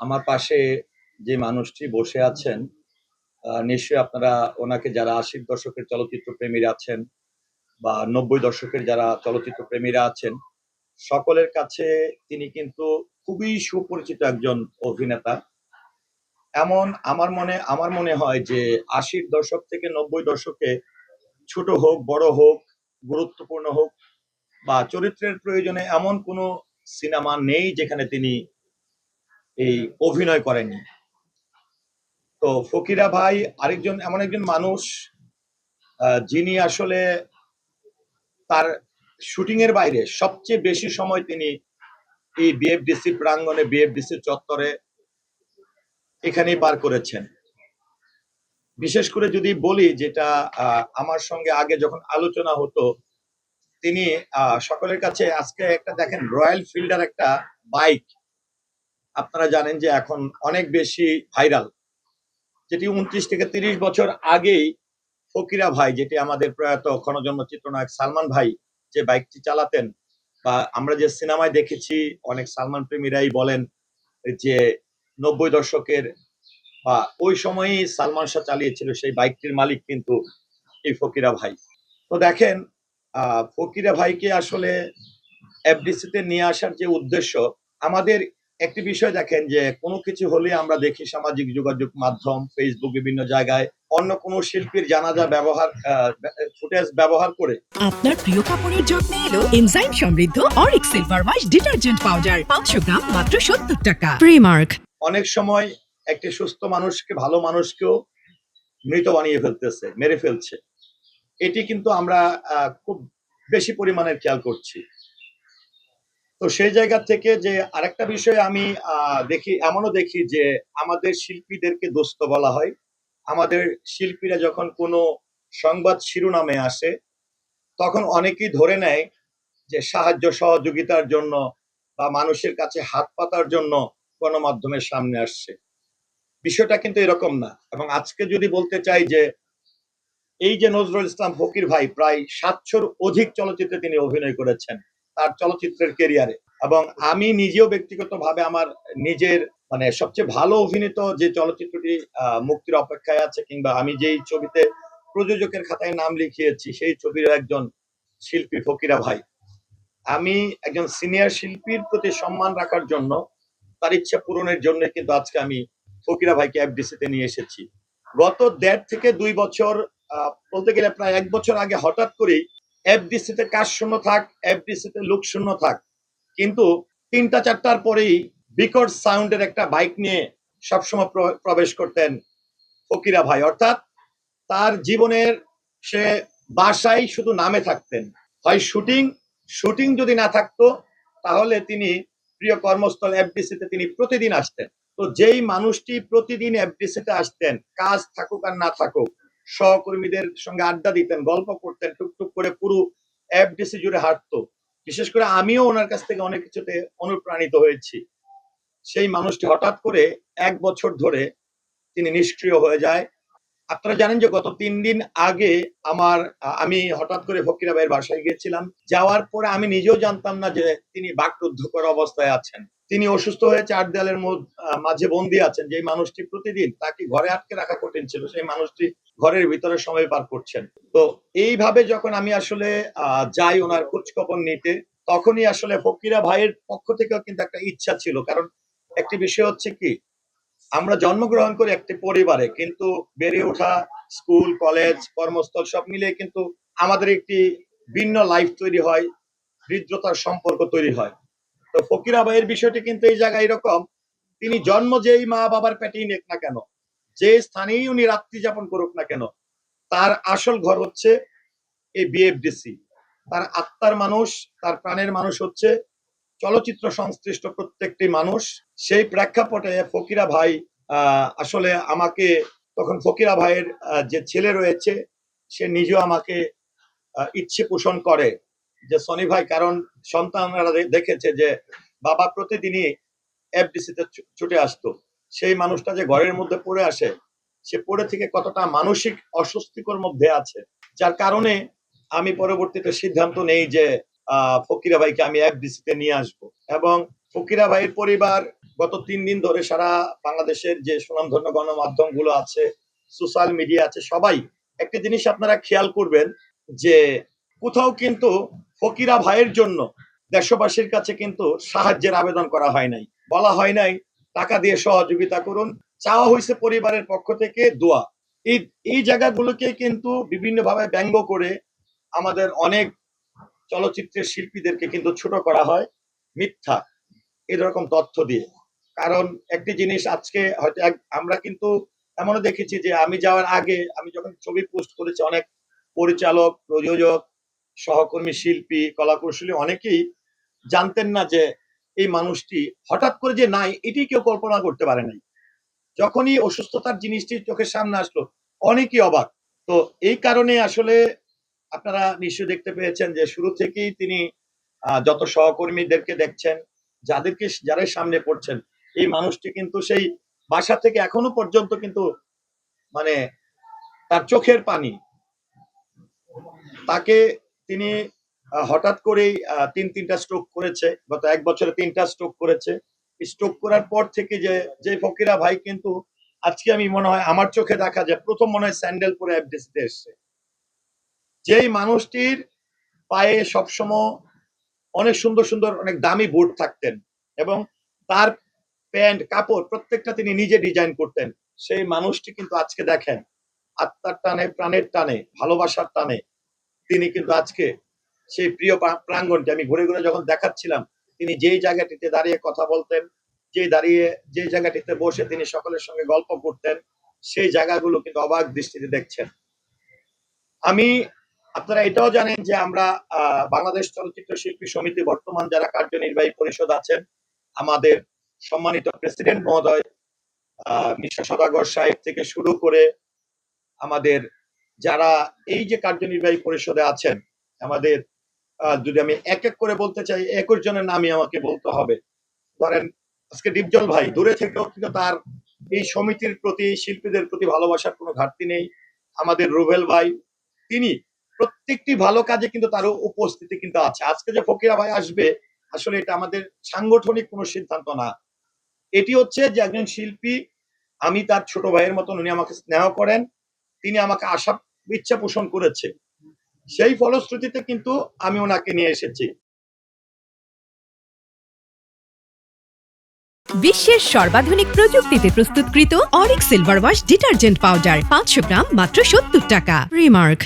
আমার পাশে যে মানুষটি বসে আছেন নিশ্চয়ই আপনারা ওনাকে যারা আশির দশকের চলচ্চিত্র প্রেমীরা আছেন বা নব্বই দশকের যারা চলচ্চিত্র প্রেমীরা আছেন, সকলের কাছে তিনি কিন্তু খুবই সুপরিচিত একজন অভিনেতা। এমন আমার মনে আমার মনে হয় যে আশির দশক থেকে নব্বই দশকে ছোট হোক, বড় হোক, গুরুত্বপূর্ণ হোক বা চরিত্রের প্রয়োজনে এমন কোনো সিনেমা নেই যেখানে তিনি এই অভিনয় করেননি। তো ফকিরা ভাই আরেকজন, এমন একজন মানুষ যিনি আসলে তার শুটিং এর বাইরে সবচেয়ে বেশি সময় তিনি এই বিএফডিসি প্রাঙ্গনে বিএফডিসি চত্বরে এখানেই পার করেছেন। বিশেষ করে যদি বলি যেটা আমার সঙ্গে আগে যখন আলোচনা হতো, তিনি সকলের কাছে আজকে একটা দেখেন রয়্যাল ফিল্ডার একটা বাইক আপনারা জানেন যে এখন অনেক বেশি ভাইরাল। যেটি উনত্রিশ থেকে তিরিশ বছর আগেই ফকিরা ভাই, যেটি আমাদের প্রয়াত ক্ষণজন্ম চিত্রনায়ক সালমান ভাই যে বাইকটি চালাতেন বা আমরা যে সিনেমায় দেখেছি, অনেক সালমান প্রেমীরাই বলেন যে নব্বই দশকের বা ওই সময়ই সালমান শাহ চালিয়েছিল সেই বাইকটির মালিক কিন্তু এই ফকিরা ভাই। তো দেখেন ফকিরা ভাইকে আসলে এফডিসিতে নিয়ে আসার যে উদ্দেশ্য, আমাদের একটি বিষয় দেখেন যে কোনো কিছু হলে আমরা দেখি সামাজিক যোগাযোগ মাধ্যম ফেসবুক বিভিন্ন জায়গায় অন্য কোনো শিল্পীর জানাজা ব্যবহার ফুটেজ ব্যবহার করে। আপনার প্রিয় কাপড়ের যত্নে এলো এনজাইম সমৃদ্ধ Auric silver wash detergent powder পাঁচশো গ্রাম মাত্র সত্তর টাকা। প্রিমার্ক অনেক সময় একটি সুস্থ মানুষকে ভালো মানুষকেও মৃত বানিয়ে ফেলতেছে মেরে ফেলছে। এটি কিন্তু আমরা খুব বেশি পরিমাণের খেয়াল করছি। তো সেই জায়গা থেকে যে আরেকটা বিষয় আমি দেখি, এমনও দেখি যে আমাদের শিল্পীদেরকে দোস্ত বলা হয়। আমাদের শিল্পীরা যখন কোনো সংবাদ শিরোনামে আসে, তখন অনেকেই ধরে নেয় যে সাহায্য সহযোগিতার জন্য বা মানুষের কাছে হাত পাতার জন্য গণমাধ্যমের সামনে আসছে। বিষয়টা কিন্তু এরকম না। এবং আজকে যদি বলতে চাই যে এই যে নজরুল ইসলাম ফকির ভাই, প্রায় সাতশোর অধিক চলচ্চিত্রে তিনি অভিনয় করেছেন। তার চলচ্চিত্রের কেরিয়ারে এবং আমি নিজেও ব্যক্তিগতভাবে আমার নিজের মানে সবচেয়ে ভালো অভিনীত যে চলচ্চিত্রটি মুক্তির অপেক্ষায় আছে কিংবা আমি যেই ছবিতে প্রযোজকের খাতায় নাম লিখিয়েছি, সেই ছবির একজন শিল্পী ফকিরা ভাই। আমি একজন সিনিয়র শিল্পীর প্রতি সম্মান রাখার জন্য, তার ইচ্ছা পূরণের জন্য কিন্তু আজকে আমি ফকিরা ভাইকে এফডিসি তে নিয়ে এসেছি। গত দেড় থেকে দুই বছর বলতে গেলে প্রায় এক বছর আগে হঠাৎ করেই এফডিসি তে কাজ শূন্য থাক এফডিসি তে লোক শূন্য থাক। কিন্তু তিনটা চারটার পরেই বিকট সাউন্ডের একটা বাইক নিয়ে সবসময় প্র- প্রবেশ করতেন ফকিরা ভাই। অর্থাৎ তার জীবনের সে বাসায় শুধু নামে থাকতেন। হয় শুটিং শুটিং যদি না থাকতো, তাহলে তিনি প্রিয় কর্মস্থল এফডিসি তে তিনি প্রতিদিন আসতেন। তো যেই মানুষটি প্রতিদিন এফডিসি তে আসতেন, কাজ থাকুক আর না থাকুক সহকর্মীদের সঙ্গে আড্ডা দিতেন, গল্প করতেন, টুকটুক করে পুরো এফডিসি জুড়ে হাঁটতো। বিশেষ করে আমিও ওনার কাছ থেকে অনেক কিছুতে অনুপ্রাণিত হয়েছি। সেই মানুষটি হঠাৎ করে এক বছর ধরে তিনি নিষ্ক্রিয় হয়ে যায়। আপনারা জানেন যে গত তিন দিন আগে আমার, আমি হঠাৎ করে ফকিরা ভাইয়ের বাসায় গিয়েছিলাম। যাওয়ার পরে আমি নিজেও জানতাম না যে তিনি বাকরুদ্ধকর অবস্থায় আছেন। তিনি অসুস্থ হয়ে চার দেয়ালের মাঝে বন্দি আছেন। যে মানুষটি প্রতিদিন তাকে ঘরে আটকে রাখা কঠিন ছিল, সেই মানুষটি ঘরের ভিতরে সময় পার করছেন। তো এইভাবে যখন আমি আসলে যাই ওনার খোঁজ খবর নিতে, তখনই আসলে ফকিরা ভাইয়ের পক্ষ থেকেও কিন্তু একটা ইচ্ছা ছিল। কারণ একটি বিষয় হচ্ছে কি, আমরা জন্মগ্রহণ করি একটি পরিবারে, কিন্তু বেড়ে ওঠা, স্কুল, কলেজ, কর্মস্থল সব মিলিয়ে কিন্তু আমাদের একটি ভিন্ন লাইফ তৈরি হয়, হৃদ্রতার সম্পর্ক তৈরি হয়। তো ফকিরা ভাইয়ের বিষয়টি কিন্তু এই জায়গায় এরকম, তিনি জন্ম যেই মা বাবার পেটেই নেক না কেন, যে স্থানেই উনি রাত্রি যাপন করুক না কেন, তার আসল ঘর হচ্ছে এই বিএফডিসি তার আত্মার মানুষ, তার প্রাণের মানুষ হচ্ছে চলচ্চিত্র সংশ্লিষ্ট প্রত্যেকটি মানুষ। সেই প্রেক্ষাপটে ফকিরা ভাই আসলে আমাকে তখন ফকিরা ভাইয়ের যে ছেলে রয়েছে, সে নিজেও আমাকে ইচ্ছে পোষণ করে। যে সনি ভাই, কারণ সন্তানরা দেখেছে যে বাবা প্রতিদিনই এফডিসি তে ছুটে আসতো। সেই মানুষটা যে ঘরের মধ্যে পড়ে আসে, সে পড়ে থেকে কতটা মানসিক অস্বস্তিকর মধ্যে আছে। যার কারণে আমি পরবর্তীতে সিদ্ধান্ত নেই যে ফকিরা ভাইকে আমি এফডিসি তে নিয়ে আসব। এবং ফকিরা ভাইয়ের পরিবার গত তিন দিন ধরে সারা বাংলাদেশের যে সুনামধন্য গণমাধ্যমগুলো আছে, সোশ্যাল মিডিয়া আছে, সবাই, একটা জিনিস আপনারা খেয়াল করবেন যে কোথাও কিন্তু ফকিরা ভাইয়ের জন্য দেশবাসীর কাছে কিন্তু সাহায্যের আবেদন করা হয় নাই। বলা হয় নাই, টাকা দিয়ে সহযোগিতা করুন। চাওয়া হয়েছে পরিবারের পক্ষ থেকে দোয়া। এই এই জায়গাগুলোকে কিন্তু বিভিন্নভাবে ব্যঙ্গ করে আমাদের অনেক চলচ্চিত্রের শিল্পীদেরকে কিন্তু ছোট করা হয় মিথ্যা, এরকম তথ্য দিয়ে। কারণ একটি জিনিস আজকে হয়তো আমরা কিন্তু এমনও দেখেছি যে আমি যাওয়ার আগে আমি যখন ছবি পোস্ট করেছি, অনেক পরিচালক, প্রযোজক সহকর্মী, শিল্পী, কলাকুশলী অনেকেই জানতেন না যে এই মানুষটি হঠাৎ করে যে নাই, এটি কেউ কল্পনা করতে পারে নাই। যখনই অসুস্থতার জিনিসটি চোখের সামনে আসলো, অনেকেই অবাক। তো এই কারণে আসলে আপনারা নিশ্চয়ই দেখতে পেয়েছেন যে শুরু থেকেই তিনি যত সহকর্মীদেরকে দেখছেন, যাদেরকে যারা সামনে পড়ছেন, এই মানুষটি কিন্তু সেই বাসা থেকে এখনও পর্যন্ত কিন্তু মানে তার চোখের পানি, তাকে তিনি হঠাৎ করেই তিন, তিনটা স্ট্রোক করেছে, গত এক বছরে তিনটা স্ট্রোক করেছে। স্ট্রোক করার পর থেকে যে যে ফকিরা ভাই কিন্তু আজকে আমি মনে হয় আমার চোখে দেখা যায়, প্রথম মনে হয় স্যান্ডেল পরে এফডিসিতে এসছে। যেই মানুষটির পায়ে সবসময় অনেক সুন্দর সুন্দর, অনেক দামি বুট থাকতেন এবং তার প্যান্ট, কাপড় প্রত্যেকটা তিনি নিজে ডিজাইন করতেন, সেই মানুষটি কিন্তু আজকে দেখেন, আত্মার টানে, প্রাণের টানে, ভালোবাসার টানে তিনি কিন্তু আজকে সেই প্রিয় প্রা- প্রাঙ্গণটি আমি ঘুরে ঘুরে যখন দেখাচ্ছিলাম তিনি যেই জায়গাটিতে দাঁড়িয়ে কথা বলতেন যে দাঁড়িয়ে যে জায়গাটিতে বসে তিনি সকলের সঙ্গে গল্প করতেন সেই জায়গাগুলো কিন্তু অবাক দৃষ্টিতে দেখছেন। আমি আপনারা এটাও জানেন যে আমরা বাংলাদেশ চলচ্চিত্র শিল্পী সমিতি বর্তমান যারা কার্যনির্বাহী পরিষদ আছেন আমাদের সম্মানিত প্রেসিডেন্ট মহোদয় আহ, মিশ্র সদাগর সাহেব থেকে শুরু করে আমাদের যারা এই যে কার্যনির্বাহী পরিষদে আছেন, আমাদের যদি আমি এক এক করে বলতে চাই, একুশ জনের নামই আমাকে বলতে হবে। ধরেন, আজকে ডিপজল ভাই, দূরে থেকেও কিন্তু তার এই সমিতির প্রতি, শিল্পীদের প্রতি ভালোবাসার কোনো ঘাটতি নেই। আমাদের রুবেল ভাই, তিনি প্রত্যেকটি ভালো কাজে কিন্তু তার উপস্থিতি কিন্তু আছে। আজকে যে ফকিরা ভাই আসবে, আসলে এটা আমাদের সাংগঠনিক কোনো সিদ্ধান্ত না। এটি হচ্ছে যে একজন শিল্পী, আমি তার ছোট ভাইয়ের মতন উনি আমাকে স্নেহ করেন, তিনি আমাকে আশা ইচ্ছা পোষণ করেছে। সেই ফলশ্রুতিতে কিন্তু আমি ওনাকে নিয়ে এসেছি। বিশ্বের সর্বাধুনিক প্রযুক্তিতে প্রস্তুতকৃত Auric silver wash detergent powder পাঁচশো গ্রাম, মাত্র সত্তর টাকা। রিমার্ক